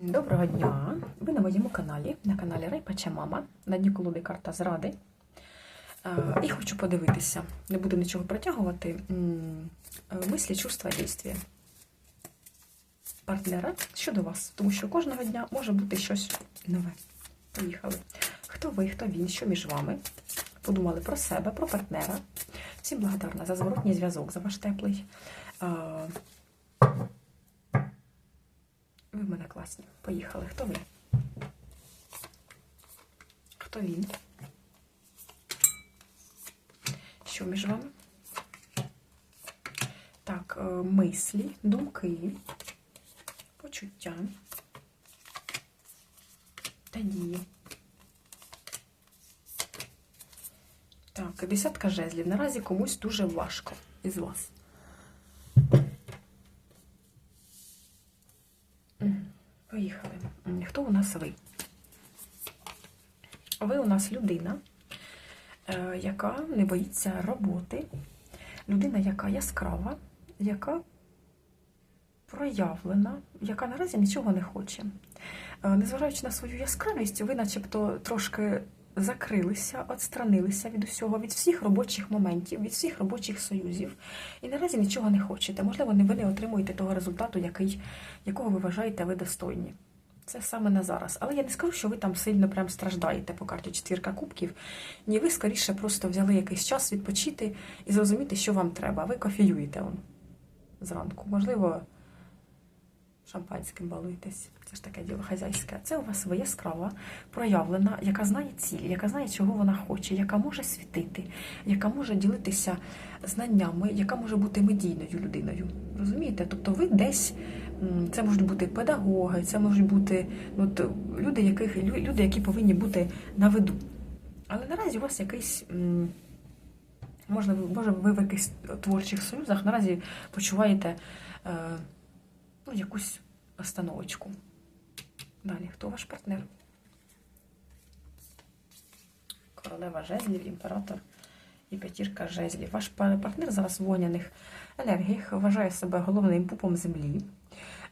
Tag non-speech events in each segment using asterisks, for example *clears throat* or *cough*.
Доброго дня! Ви на моєму каналі, на каналі Райпача Мама, на дні колоди карта зради. І хочу подивитися, не буду нічого протягувати. Мислі, чувства, дійствия партнера щодо вас, тому що кожного дня може бути щось нове. Поїхали. Хто ви, хто він, що між вами? Подумали про себе, про партнера. Всім благодарна за зворотній зв'язок, за ваш теплий. В мене класні. Поїхали. Хто ви? Хто він? Що між вами? Так, е, мислі, думки, почуття та дії. Так, десятка жезлів. Наразі комусь дуже важко із вас. Нас ви? Ви у нас людина, е, яка не боїться роботи, людина, яка яскрава, яка проявлена, яка наразі нічого не хоче. Е, Незважаючи на свою яскравість, ви начебто трошки закрилися, відстранилися від усього, від всіх робочих моментів, від всіх робочих союзів, і наразі нічого не хочете. Можливо, ви не отримуєте того результату, який, якого ви вважаєте ви достойні. Це саме на зараз. Але я не скажу, що ви там сильно прям страждаєте по карті четвірка кубків. Ні, ви скоріше просто взяли якийсь час відпочити і зрозуміти, що вам треба. Ви кофіюєте он зранку. Можливо, шампанським балуєтесь. Це ж таке діло хазяйське. Це у вас ви яскрава, проявлена, яка знає ціль, яка знає, чого вона хоче, яка може світити, яка може ділитися знаннями, яка може бути медійною людиною. Розумієте? Тобто ви десь це можуть бути педагоги, це можуть бути ну, от, люди, яких, люди, які повинні бути на виду. Але наразі у вас якийсь. Можливо, може, ви в якихось творчих союзах наразі почуваєте е, ну, якусь остановочку. Далі, хто ваш партнер? Королева жезлів, імператор і п'ятірка жезлів. Ваш партнер зараз в вогняних енергіях вважає себе головним пупом землі.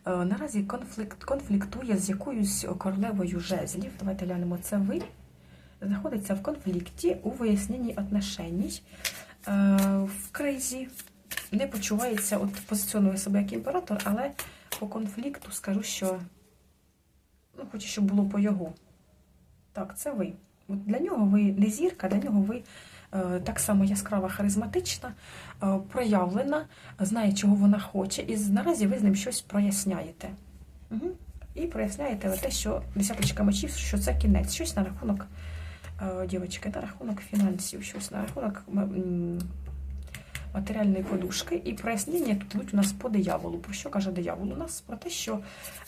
Е, Наразі конфлікт, конфліктує з якоюсь королевою жезлів. Давайте глянемо, це ви. Знаходиться в конфлікті у виясненні отношеній, е, в кризі, не почувається, от позиціонує себе як імператор, але по конфлікту скажу, що ну, хоче, щоб було по його. Так, це ви. От для нього ви не зірка, для нього ви так само яскрава, харизматична, е, проявлена, знає, чого вона хоче, і наразі ви з ним щось проясняєте. Угу. І проясняєте те, що десяточка мечів, що це кінець, щось на рахунок е, на рахунок фінансів, щось на рахунок матеріальної подушки. І прояснення тут йдуть у нас по дияволу. Про що каже диявол? У нас про те, що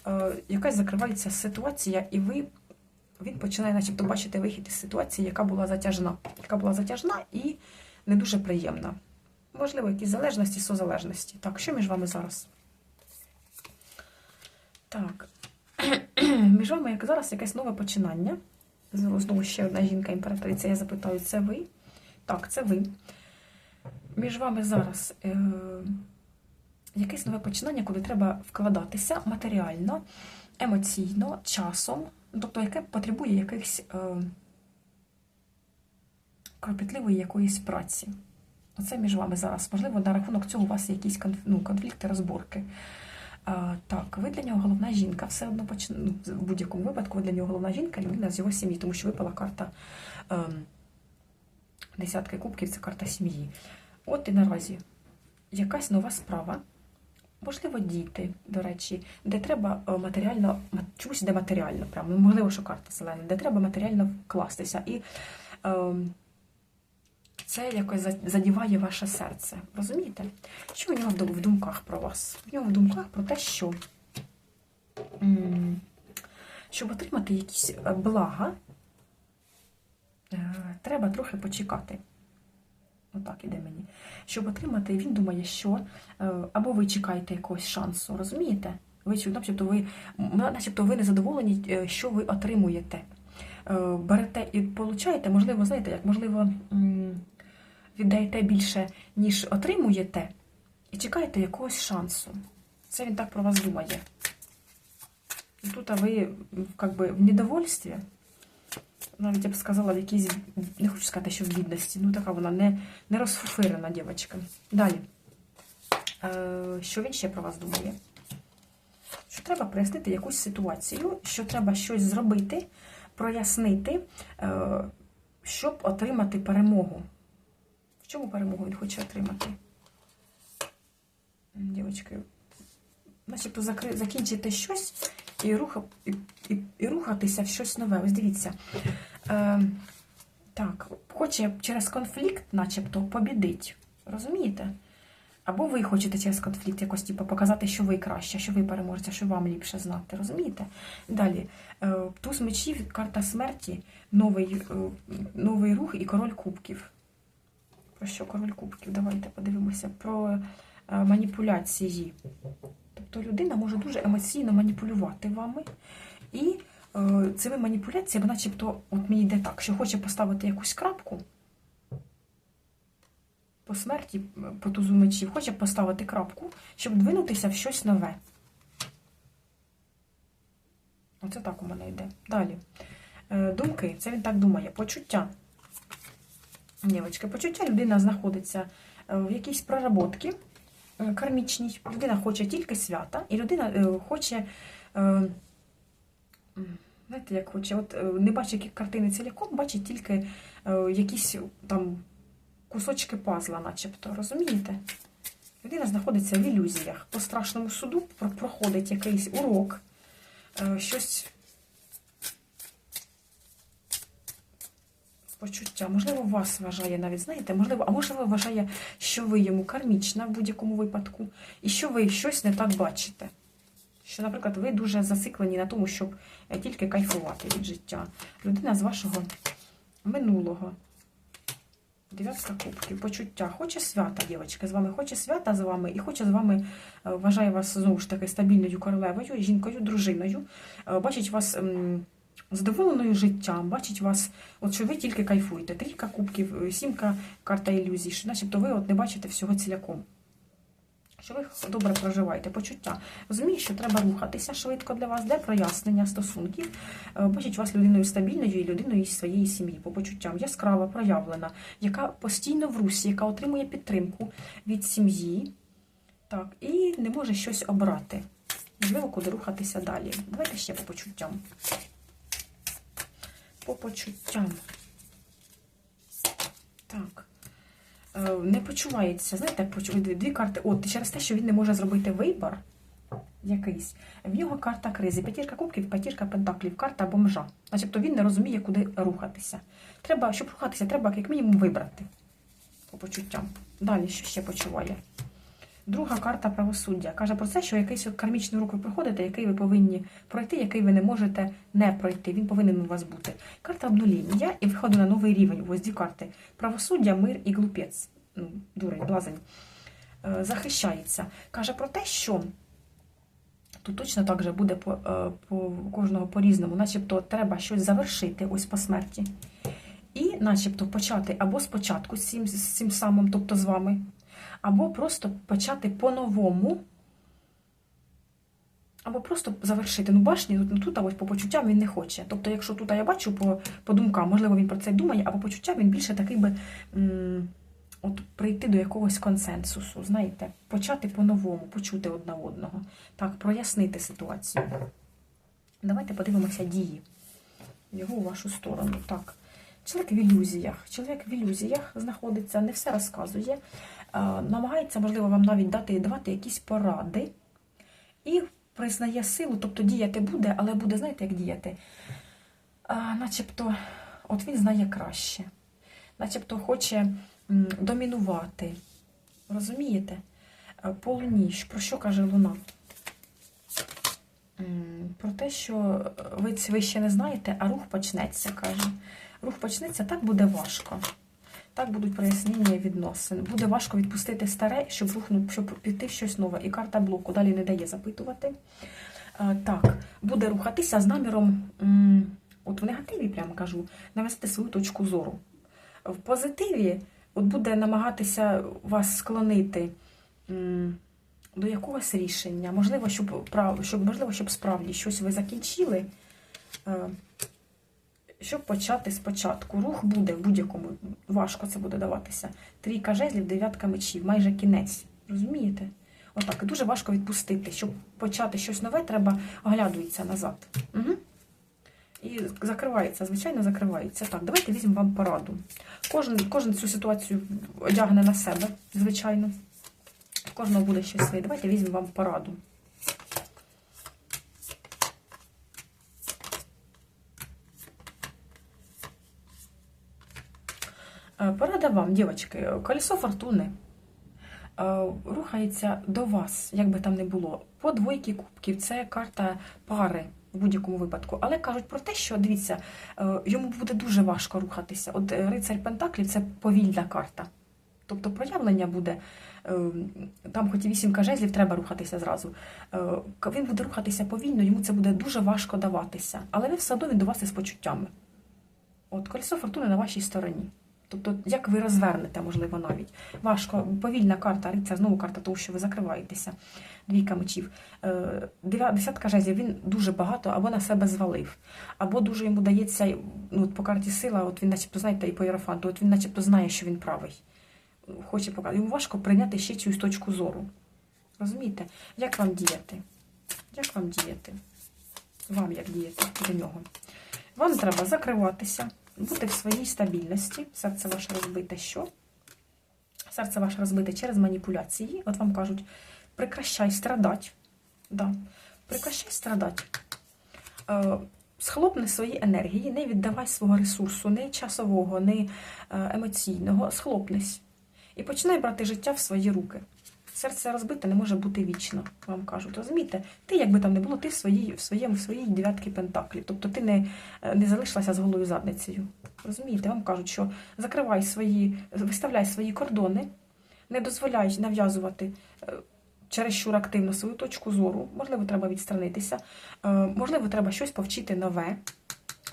е, якась закривається ситуація, і ви. Він починає, начебто, бачити вихід із ситуації, яка була затяжна, яка була затяжна і не дуже приємна. Можливо, якісь залежності, созалежності. Так, що між вами зараз? Так. *clears throat* між вами, як зараз, якесь нове починання. Знову ще одна жінка імператриця. Я запитаю, це ви? Так, це ви. Між вами зараз е- якесь нове починання, коли треба вкладатися матеріально, емоційно, часом, тобто яке потребує якихось е- кропітливої якоїсь праці. Оце між вами зараз. Можливо, на рахунок цього у вас є якісь конф- ну, конфлікти, розборки. А, так, ви для нього головна жінка. Все одно поч... ну, в будь-якому випадку ви для нього головна жінка, людина з його сім'ї, тому що випала карта ем, десятки кубків це карта сім'ї. От і наразі якась нова справа. Можливо, діти, до речі, де треба е, матеріально, чомусь де матеріально, прямо, можливо, що карта зелена, де треба матеріально вкластися. І ем, це якось задіває ваше серце. Розумієте? Що у нього в думках про вас? У нього в думках про те, що щоб отримати якісь е, блага, е, треба трохи почекати. Отак іде мені. Щоб отримати, він думає, що е, або ви чекаєте якогось шансу, розумієте? Ви начебто ви, начебто ви не задоволені, е, що ви отримуєте. Е, Берете і получаєте, можливо, знаєте, як можливо, віддаєте більше, ніж отримуєте, і чекаєте якогось шансу. Це він так про вас думає. І тут а ви как би, в недовольстві, навіть я б сказала, в якійсь, не хочу сказати, що в бідності, ну така вона не, не розфуфирена дівчинка. Далі. Е, що він ще про вас думає? Що треба прояснити якусь ситуацію, що треба щось зробити, прояснити, е, щоб отримати перемогу. В чому перемогу він хоче отримати? Начебто закри... закінчити щось і, руха... і, і, і рухатися в щось нове. Ось дивіться. Е, так, хоче через конфлікт, начебто, побідить. Розумієте? Або ви хочете через конфлікт якось типу, показати, що ви краще, що ви переможете, що вам ліпше знати. Розумієте? Далі, е, туз мечів, карта смерті, новий, е, новий рух і король кубків. Про що король кубків? Давайте подивимося. Про е, маніпуляції. Тобто людина може дуже емоційно маніпулювати вами. І е, цими маніпуляціями, начебто, от мені йде так, що хоче поставити якусь крапку по смерті, по тузу мечів, хоче поставити крапку, щоб двинутися в щось нове. Оце так у мене йде. Далі. Е, Думки, це він так думає. Почуття. Дівочки, почуття людина знаходиться е, в якійсь проработці е, кармічній. Людина хоче тільки свята, і людина е, хоче. е, Знаєте, як хоче, от не бачить картини ціляком, бачить тільки якісь там кусочки пазла, начебто, розумієте? Людина знаходиться в ілюзіях. По страшному суду проходить якийсь урок, щось почуття. Можливо, вас вважає навіть, знаєте, можливо, а можливо, вважає, що ви йому кармічна в будь-якому випадку, і що ви щось не так бачите. Що, наприклад, ви дуже зациклені на тому, щоб е, тільки кайфувати від життя. Людина з вашого минулого. Дев'ятка кубків, почуття. Хоче свята, дівчатки, з вами хоче свята з вами і хоче з вами, е, вважає вас знову ж таки стабільною королевою, жінкою, дружиною. Е, Бачить вас задоволеною життям, бачить вас, от що ви тільки кайфуєте. Трійка кубків, е, сімка, карта ілюзій, що начебто ви от не бачите всього ціляком. Що ви добре проживаєте, почуття. Розумієте, що треба рухатися швидко для вас, де прояснення стосунків. Е, Бачить вас людиною стабільною і людиною із своєї сім'ї, по почуттям, яскрава, проявлена, яка постійно в русі, яка отримує підтримку від сім'ї, так, і не може щось обрати. Можливо, куди рухатися далі. Давайте ще по почуттям. По почуттям. Так. Е, Не почувається, знаєте, дві карти. От через те, що він не може зробити вибір якийсь. В нього карта кризи. П'ятірка кубків, п'ятірка пентаклів, карта бомжа. Начебто він не розуміє, куди рухатися. Треба, щоб рухатися, треба як мінімум вибрати по почуттям. Далі що ще почуває? Друга карта правосуддя. Каже про це, що якийсь кармічний рух ви проходите, який ви повинні пройти, який ви не можете не пройти. Він повинен у вас бути. Карта обнуління і виходу на новий рівень. Ось дві карти. Правосуддя, мир і глупець. Ну, дурень, блазень. Е, Захищається. Каже про те, що тут точно так же буде по, е, по кожного по-різному, начебто треба щось завершити ось по смерті. І начебто почати або спочатку з цим, з цим самим, тобто з вами, або просто почати по-новому, або просто завершити. Ну, башні, тут, тут а ось по почуттям він не хоче. Тобто, якщо тут я бачу по, по думкам, можливо, він про це думає, а по почуттям він більше такий би м, от прийти до якогось консенсусу, знаєте, почати по-новому, почути одна одного, так, прояснити ситуацію. Давайте подивимося дії його у вашу сторону. Так. Чоловік в ілюзіях. Чоловік в ілюзіях знаходиться, не все розказує, намагається, можливо, вам навіть дати давати якісь поради і признає силу, тобто діяти буде, але буде, знаєте, як діяти? А, начебто, от він знає краще, начебто хоче домінувати. Розумієте? А, По луні, про що каже луна? Про те, що ви ще не знаєте, а рух почнеться, каже. Рух почнеться, так буде важко. Так будуть прояснення відносин. Буде важко відпустити старе, щоб рухнути, щоб піти щось нове. І карта блоку далі не дає запитувати. Е, Так, буде рухатися з наміром, от в негативі, прямо кажу, навести свою точку зору. В позитиві от буде намагатися вас склонити до якогось рішення. Можливо, щоб, можливо, щоб справді щось ви закінчили, е, щоб почати спочатку. Рух буде в будь-якому, важко це буде даватися. Трійка жезлів, дев'ятка мечів, майже кінець. Розумієте? Отак, дуже важко відпустити. Щоб почати щось нове, треба оглядується назад. Угу. І закривається, звичайно, закривається. Так, давайте візьмемо вам пораду. Кожен, кожен цю ситуацію одягне на себе, звичайно. Кожного буде щось своє. Давайте візьмемо вам пораду. Порада вам, дівчатки, колесо фортуни е, рухається до вас, як би там не було. По двойки кубків це карта пари в будь-якому випадку. Але кажуть про те, що дивіться, е, йому буде дуже важко рухатися. От е, рицарь Пентаклів це повільна карта. Тобто проявлення буде, е, там хоч і вісімка жезлів, треба рухатися зразу. Е, Він буде рухатися повільно, йому це буде дуже важко даватися. Але ви все одно він до вас із почуттями. От колесо фортуни на вашій стороні. Тобто, як ви розвернете, можливо, навіть. Важко, повільна карта, рицар, знову карта того, що ви закриваєтеся. Двійка мечів. Е, Десятка жезлів, він дуже багато або на себе звалив, або дуже йому дається, ну, от по карті сила, от він начебто, знаєте, і по Єрофанту, от він начебто знає, що він правий. Хоче показати. Йому важко прийняти ще чиюсь точку зору. Розумієте? Як вам діяти? Як вам діяти? Вам як діяти до нього? Вам треба закриватися, бути в своїй стабільності. Серце ваше розбите що? Серце ваше розбите через маніпуляції. От вам кажуть, прекращай страдати. Да. Прекращай страдати. Е, схлопни свої енергії, не віддавай свого ресурсу, не часового, не е, емоційного. Схлопнись. І починай брати життя в свої руки. Серце розбите не може бути вічно, вам кажуть. Розумієте? Ти, якби там не було, ти в своїй, в своєму, в своїй дев'ятки пентаклів. Тобто ти не, не залишилася з голою задницею. Розумієте, вам кажуть, що закривай свої, виставляй свої кордони, не дозволяй нав'язувати е, чересчур активно свою точку зору. Можливо, треба відстранитися, е, можливо, треба щось повчити нове,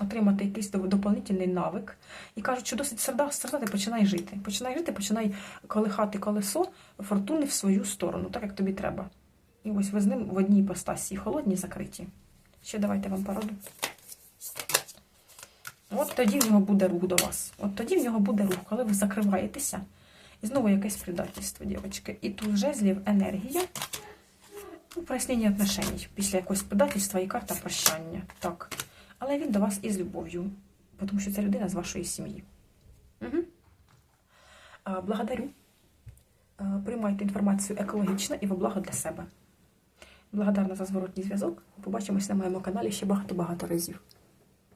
отримати якийсь доп- доповнительний навик. І кажуть, що досить страждати, починай жити. Починай жити, починай колихати колесо фортуни в свою сторону, так як тобі треба. І ось ви з ним в одній постасі, холодні, закриті. Ще давайте вам пораду. От тоді в нього буде рух до вас. От тоді в нього буде рух, коли ви закриваєтеся. І знову якесь предательство, дівчатки. І тут жезлів енергія. Ну, прояснення отношень після якогось предательства і карта прощання. Так. Але він до вас із любов'ю, тому що це людина з вашої сім'ї. Угу. А, благодарю. А, приймайте інформацію екологічно і во благо для себе. Благодарна за зворотній зв'язок. Побачимось на моєму каналі ще багато-багато разів.